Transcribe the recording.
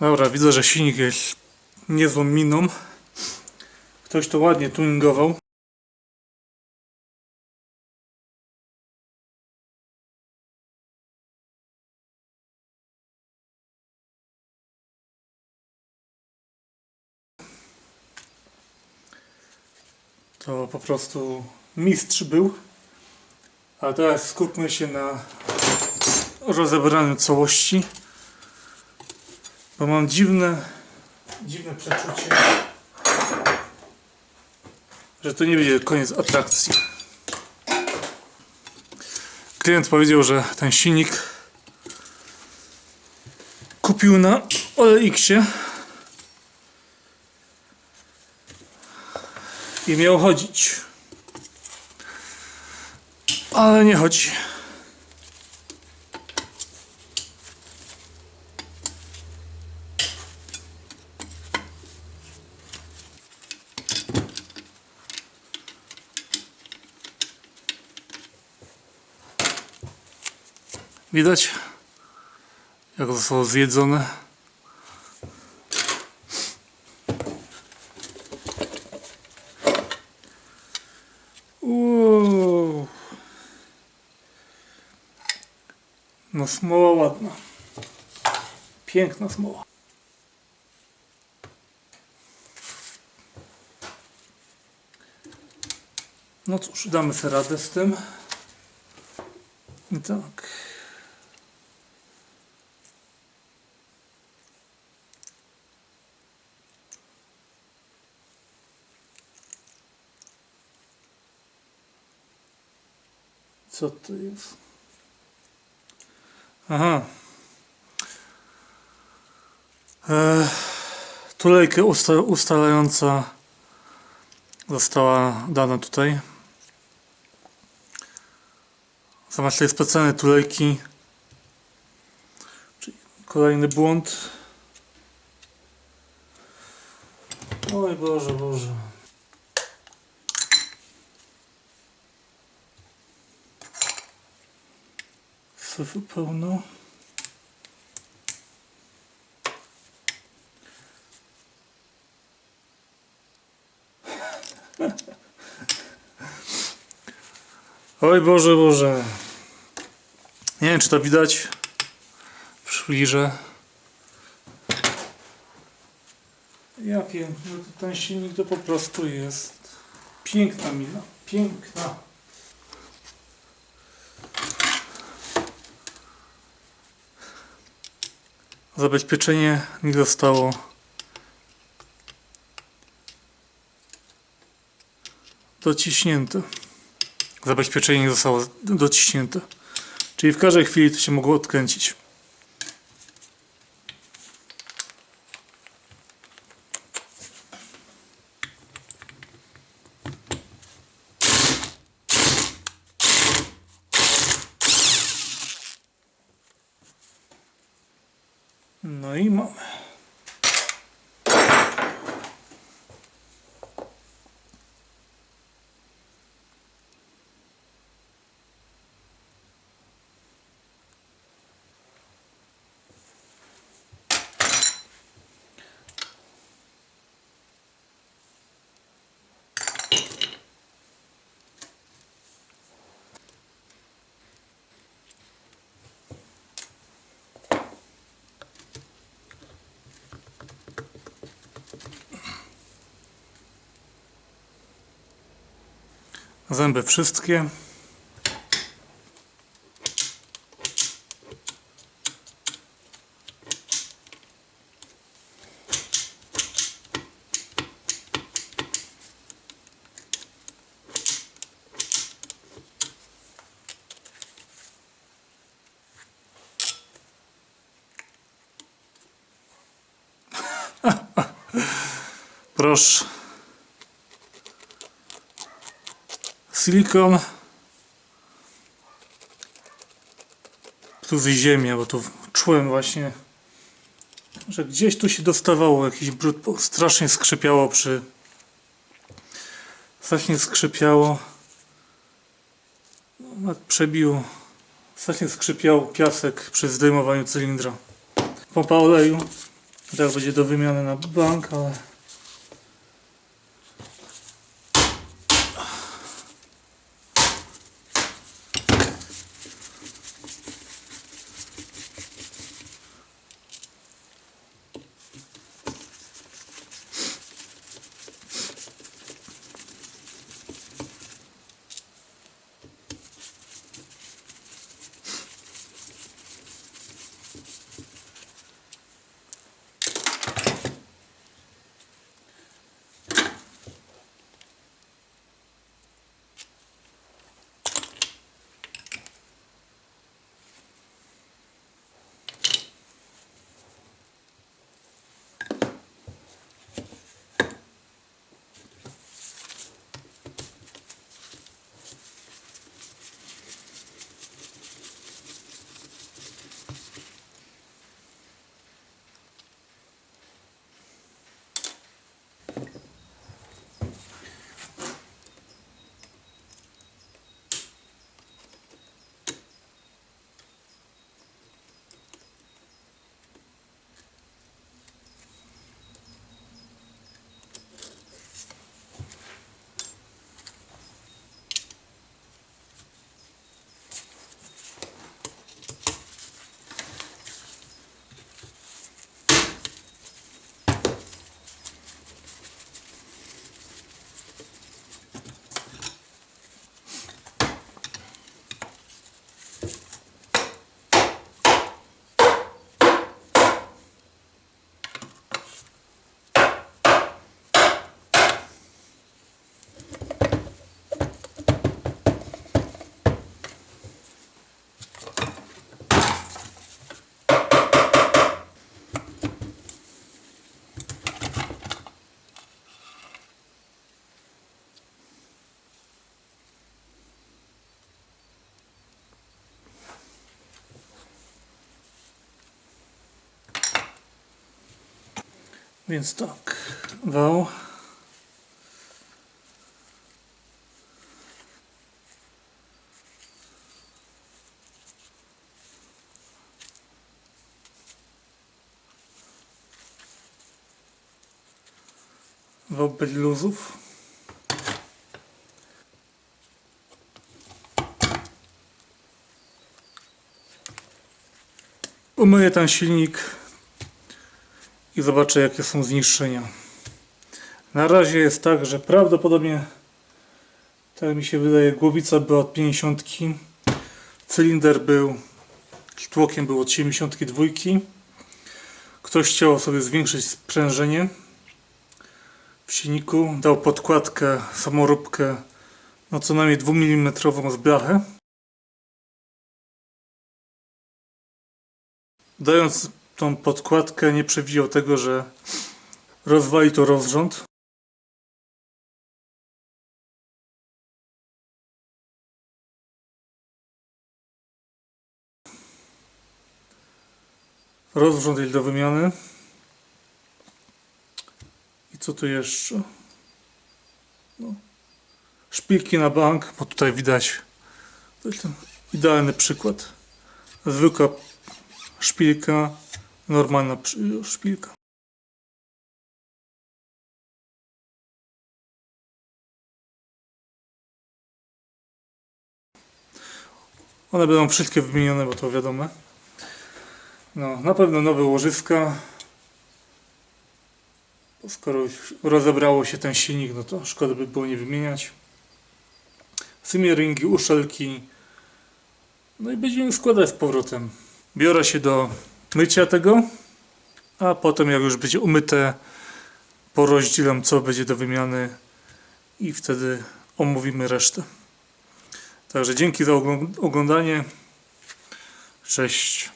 Dobra, widzę, że silnik jest niezłą miną. Ktoś to ładnie tuningował. To po prostu mistrz był. A teraz skupmy się na rozebraniu całości. Bo mam dziwne, dziwne przeczucie, że to nie będzie koniec atrakcji. Klient powiedział, że ten silnik kupił na OLX-ie i miał chodzić. Ale nie chodzi. Widać, jak zostało zjedzone. Uuu. No smoła ładna. Piękna smoła. No cóż, damy sobie radę z tym. I tak. Co to jest? Aha. E, usta ustalająca została dana tutaj. Zamiast tej specjalnej tulejki. Czyli kolejny błąd. Oj Boże, Boże. Syfu pełno. Oj Boże, Boże. Nie wiem, czy to widać. Przybliżę. Ja piękny, to ten silnik to po prostu jest piękna mina. Piękna. Zabezpieczenie nie zostało dociśnięte. Zabezpieczenie nie zostało dociśnięte. Czyli w każdej chwili to się mogło odkręcić. No i Zęby wszystkie. Proszę. Silikon plus ziemia, bo tu czułem właśnie, że gdzieś tu się dostawało jakiś brud, strasznie skrzypiało przy strasznie skrzypiało. No, nawet przebiło strasznie skrzypiał piasek przy zdejmowaniu cylindra. Pompa oleju. Tak będzie do wymiany na bank, ale Więc tak, wał. Wał bez luzów. Umyję ten silnik i zobaczę jakie są zniszczenia. Na razie jest tak, że prawdopodobnie tak mi się wydaje głowica była od 50 cylinder był tłokiem był od 72 ktoś chciał sobie zwiększyć sprężenie w silniku dał podkładkę, samoróbkę no co najmniej 2 mm z blachę. Dając tą podkładkę nie przewidział tego, że rozwali to rozrząd. Rozrząd jest do wymiany. I co tu jeszcze? No. Szpilki na bank, bo tutaj widać idealny przykład. Zwykła szpilka normalna szpilka. One będą wszystkie wymienione, bo to wiadomo. No, na pewno nowe łożyska. Skoro rozebrało się ten silnik, no to szkoda by było nie wymieniać. Simmeringi, uszelki. No i będziemy składać z powrotem. Biorę się do mycia tego, a potem jak już będzie umyte, porozdzielam co będzie do wymiany i wtedy omówimy resztę. Także dzięki za oglą- oglądanie. Cześć.